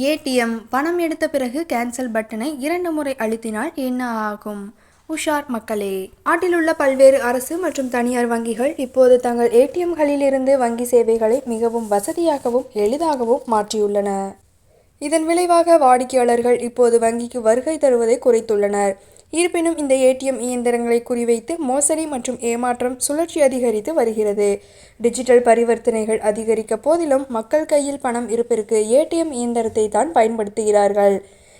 ATM பணம் எடுத்த பிறகு கேன்சல் பட்டனை இரண்டு முறை அழுத்தினால் என்ன ஆகும்? உஷார் மக்களே நாட்டில் உள்ள பல்வேறு அரசு மற்றும் தனியார் வங்கிகள் இப்போது தங்கள் ஏடிஎம்களிலிருந்து வங்கி சேவைகளை மிகவும் வசதியாகவும் எளிதாகவும் மாற்றியுள்ளன. இதன் விளைவாக வாடிக்கையாளர்கள் இப்போது வங்கிக்கு வருகை தருவதை குறைத்துள்ளனர். இருப்பினும் இந்த ஏடிஎம் இயந்திரங்களை குறிவைத்து மோசடி மற்றும் ஏமாற்றம் சுழற்சி அதிகரித்து வருகிறது. டிஜிட்டல் பரிவர்த்தனைகள் அதிகரிக்க போதிலும் மக்கள் கையில் பணம் இருப்பிற்கு ஏடிஎம் இயந்திரத்தை தான் பயன்படுத்துகிறார்கள்.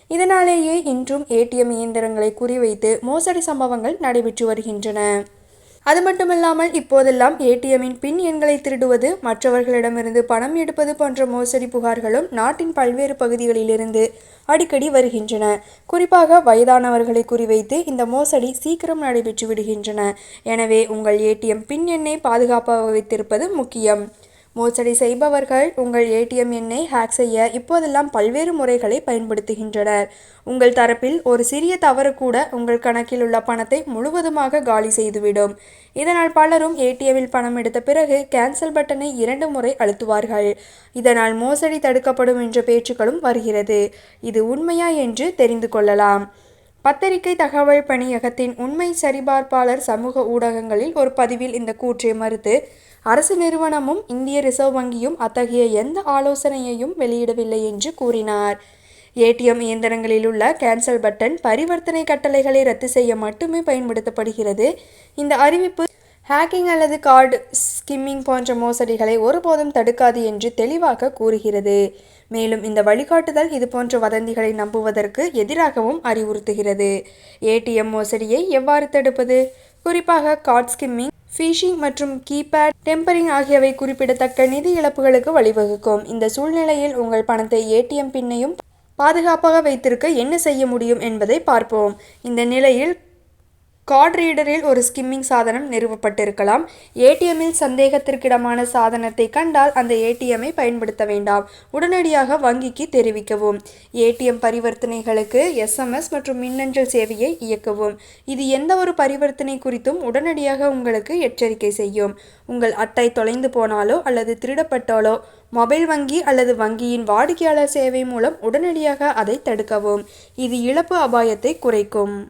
இதனாலேயே இன்றும் ஏடிஎம் இயந்திரங்களை குறிவைத்து மோசடி சம்பவங்கள் நடைபெற்று வருகின்றன. அது மட்டுமில்லாமல் இப்போதெல்லாம் ஏடிஎம்மின் பின் எண்களை திருடுவது மற்றவர்களிடமிருந்து பணம் எடுப்பது போன்ற மோசடி புகார்களும் நாட்டின் பல்வேறு பகுதிகளிலிருந்து அடிக்கடி வருகின்றன. குறிப்பாக வயதானவர்களை குறிவைத்து இந்த மோசடி சீக்கிரம் நடைபெற்று விடுகின்றன. எனவே உங்கள் ஏடிஎம் பின் எண்ணை பாதுகாப்பாக வைத்திருப்பது முக்கியம். மோசடி செய்பவர்கள் உங்கள் ஏடிஎம் எண்ணை ஹேக் செய்ய இப்போதெல்லாம் பல்வேறு முறைகளை பயன்படுத்துகின்றனர். உங்கள் தரப்பில் ஒரு சிறிய தவறு கூட உங்கள் கணக்கில் உள்ள பணத்தை முழுவதுமாக காலி செய்துவிடும். இதனால் பலரும் ஏடிஎம்மில் பணம் எடுத்த பிறகு கேன்சல் பட்டனை இரண்டு முறை அழுத்துவார்கள். இதனால் மோசடி தடுக்கப்படும் என்ற பேச்சுக்களும் வருகிறது. இது உண்மையா என்று தெரிந்து கொள்ளலாம். பத்திரிகை தகவல் பணியகத்தின் உண்மை சரிபார்ப்பாளர் சமூக ஊடகங்களில் ஒரு பதிவில் இந்த கூற்றை மறுத்து அரசு நிறுவனமும் இந்திய ரிசர்வ் வங்கியும் அத்தகைய எந்த ஆலோசனையையும் வெளியிடவில்லை என்று கூறினார். ஏடிஎம் இயந்திரங்களில் உள்ள கேன்சல் பட்டன் பரிவர்த்தனை கட்டளைகளை ரத்து செய்ய மட்டுமே பயன்படுத்தப்படுகிறது. இந்த அறிவிப்பு ஹேக்கிங் அல்லது கார்டு ஸ்கிம்மிங் போன்ற மோசடிகளை ஒருபோதும் தடுக்காது என்று தெளிவாக கூறுகிறது. மேலும் இந்த வழிகாட்டுதல் இதுபோன்ற வதந்திகளை நம்புவதற்கு எதிராகவும் அறிவுறுத்துகிறது. ஏடிஎம் மோசடியை எவ்வாறு தடுப்பது? குறிப்பாக கார்ட் ஸ்கிம்மிங் ஃபீஷிங் மற்றும் கீபேட் டெம்பரிங் ஆகியவை குறிப்பிடத்தக்க நிதி இழப்புகளுக்கு வழிவகுக்கும். இந்த சூழ்நிலையில் உங்கள் பணத்தை ஏடிஎம் பின்னையும் பாதுகாப்பாக வைத்திருக்க என்ன செய்ய முடியும் என்பதை பார்ப்போம். இந்த நிலையில் கார்ட் ரீடரில் ஒரு ஸ்கிம்மிங் சாதனம் நிறுவப்பட்டிருக்கலாம். ஏடிஎம்மில் சந்தேகத்திற்கிடமான சாதனத்தை கண்டால் அந்த ஏடிஎம்மை பயன்படுத்த வேண்டாம். உடனடியாக வங்கிக்கு தெரிவிக்கவும். ஏடிஎம் பரிவர்த்தனைகளுக்கு எஸ்எம்எஸ் மற்றும் மின்னஞ்சல் சேவையை இயக்கவும். இது எந்த ஒரு பரிவர்த்தனை குறித்தும் உடனடியாக உங்களுக்கு எச்சரிக்கை செய்யும். உங்கள் அட்டை தொலைந்து போனாலோ அல்லது திருடப்பட்டாலோ மொபைல் வங்கி அல்லது வங்கியின் வாடிக்கையாளர் சேவை மூலம் உடனடியாக அதை தடுக்கவும். இது இழப்பு அபாயத்தை குறைக்கும்.